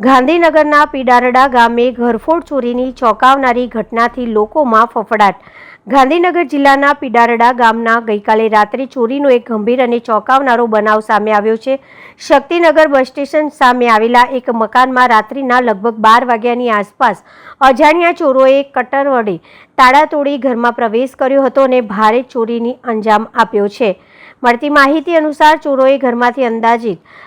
ગાંધીનગરના પીડારડા ગામે ઘરફોડ ચોરીની ચોંકાવનારી ઘટનાથી લોકોમાં ફફડાટ. ગાંધીનગર જિલ્લાના પીડારડા ગામના ગઈકાલે રાત્રે ચોરીનો એક ગંભીર અને ચોંકાવનારો બનાવ સામે આવ્યો છે. શક્તિનગર બસ સ્ટેશન સામે આવેલા એક મકાનમાં રાત્રિના લગભગ બાર વાગ્યાની આસપાસ અજાણ્યા ચોરોએ કટર વડે તાળા તોડી ઘરમાં પ્રવેશ કર્યો હતો અને ભારે ચોરીની અંજામ આપ્યો છે. મળતી માહિતી અનુસાર ચોરોએ ઘરમાંથી અંદાજિત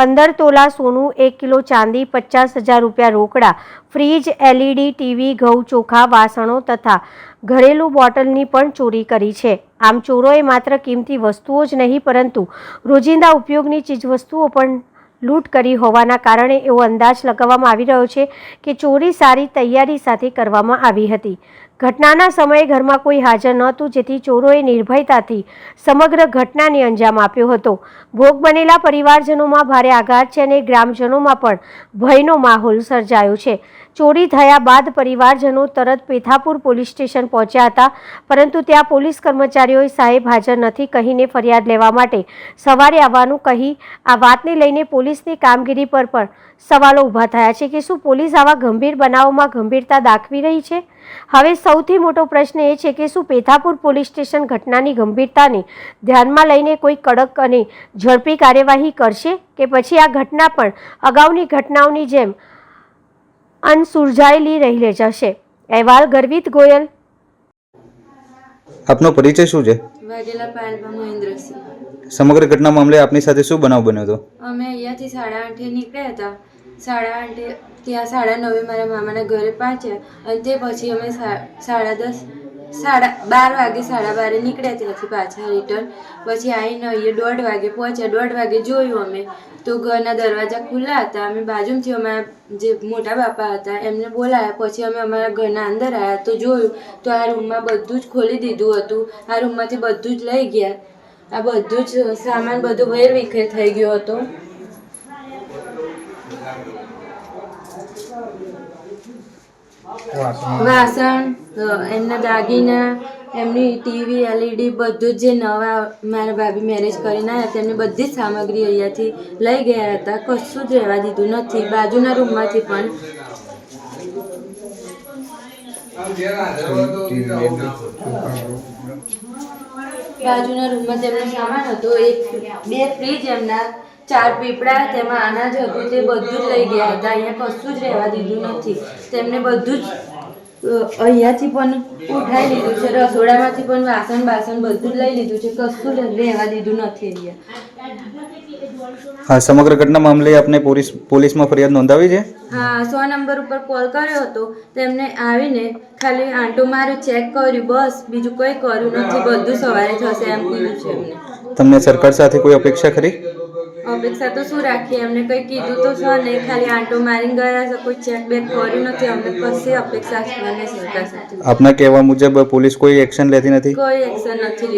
પંદર તોલા સોનું, એક કિલો ચાંદી, પચાસ હજાર રૂપિયા રોકડા, ફ્રીજ, એલઈડી, ટીવી, ઘઉં, ચોખા, વાસણો તથા ઘરેલું બોટલની પણ ચોરી કરી છે. આમ ચોરોએ માત્ર કિંમતી વસ્તુઓ જ નહીં, પરંતુ રોજિંદા ઉપયોગની ચીજવસ્તુઓ પણ લૂંટ કરી હોવાના કારણે એવો અંદાજ લગાવવામાં આવી રહ્યો છે કે ચોરી સારી તૈયારી સાથે કરવામાં આવી હતી. ઘટનાના સમયે ઘરમાં કોઈ હાજર નહોતું, જેથી ચોરોએ નિર્ભયતાથી સમગ્ર ઘટનાને અંજામ આપ્યો હતો. ભોગ બનેલા પરિવારજનોમાં ભારે આઘાત છે અને ગ્રામજનોમાં પણ ભયનો માહોલ સર્જાયો છે. ચોરી થયા બાદ પરિવારજનો તરત પેથાપુર પોલીસ સ્ટેશન પહોંચ્યા હતા, પરંતુ ત્યાં પોલીસ કર્મચારીઓએ સાહેબ હાજર નથી કહીને ફરિયાદ લેવા માટે સવારે આવવાનું કહી આ વાતને લઈને પોલીસની કામગીરી પર પણ સવાલો ઊભા થયા છે કે શું પોલીસ આવા ગંભીર બનાવોમાં ગંભીરતા દાખવી રહી છે? હવે સૌથી મોટો પ્રશ્ન એ છે કે શું પેથાપુર પોલીસ સ્ટેશન ઘટનાની ગંભીરતાને ધ્યાનમાં લઈને કોઈ કડક અને ઝડપી કાર્યવાહી કરશે? કે પછી આ ઘટના પણ અગાઉની ઘટનાઓની જેમ અનસુરજાયેલી રહી જશે? અહેવાલ ગર્વિત ગોયલ. આપનો પરિચય શું છે? વાઘેલા પાયલભા મહેન્દ્રસિંહ સમગ્ર ઘટના મામલે આપની સાથે શું બનાવ બન્યો હતો? અમે અહીંયાથી સાડા આઠે નીકળ્યા હતા. સાડા આઠે, ત્યાં સાડા નવે મારા મામાના ઘરે પહોંચ્યા અને તે પછી અમે સાડા દસ, સાડા બાર વાગે સાડા બારે નીકળ્યા ત્યાંથી પાછા રિટર્ન પછી આવીને અહીંયા દોઢ વાગે પહોંચ્યા. દોઢ વાગે જોયું અમે. તો ઘરના દરવાજા ખુલ્લા હતા. અમે બાજુમાંથી અમારા જે મોટા બાપા હતા એમને બોલાયા. પછી અમે અમારા ઘરના અંદર આવ્યા તો જોયું તો આ રૂમમાં બધું જ ખોલી દીધું હતું. આ રૂમમાંથી બધું જ લઈ ગયા. આ બધું જ સામાન બધું વેર વિખેર થઈ ગયો હતો. વાસણ એમના દાગીના, એમની ટીવી, એલઈડી બધું જ નવા મારા ભાભી મેરેજ કરીને આવ્યા તેમની બધી જ સામગ્રી અહીંયાથી લઈ ગયા હતા. કશું જ રહેવા દીધું નથી. બાજુના રૂમમાંથી પણ બાજુના રૂમમાં તેમનો સામાન હતો. એક, બે ફ્રીજ એમના ચાર પીપળા તેમાં અનાજ હતું તે બધું જ લઈ ગયા હતા. અહીંયા કશું જ રહેવા દીધું નથી. તેમને બધું જ અહીંયાથી પણ ઉઠાઈ લીધું છે. રસોડામાંથી પણ વાસણ બાસણ બધું જ લઈ લીધું છે. કશું જ રહેવા દીધું નથી અહીંયા. હા સમગ્ર ઘટના મામલે આપને પોલીસ પોલીસમાં ફરિયાદ નોંધાવી છે? હા સો નંબર ઉપર કોલ કર્યો હતો. તેમને આવીને ખાલી આંટો મારે ચેક કર્યું બસ. બીજું કંઈ કર્યું નથી. બધું સવારે થશે એમ કીધું છે એમને. તમને સરકાર સાથે કોઈ અપેક્ષા ખરી? અપેક્ષા તો શું રાખીએ? એમને કંઈ કીધું તો છે નહીં ખાલી આંટો મારીને ગયા છે કોઈ ચેક બેક કર્યું નથી અમને કશી અપેક્ષા સાથે. આપના કહેવા મુજબ પોલીસ કોઈ એક્શન લેતી નથી? કોઈ એક્શન નથી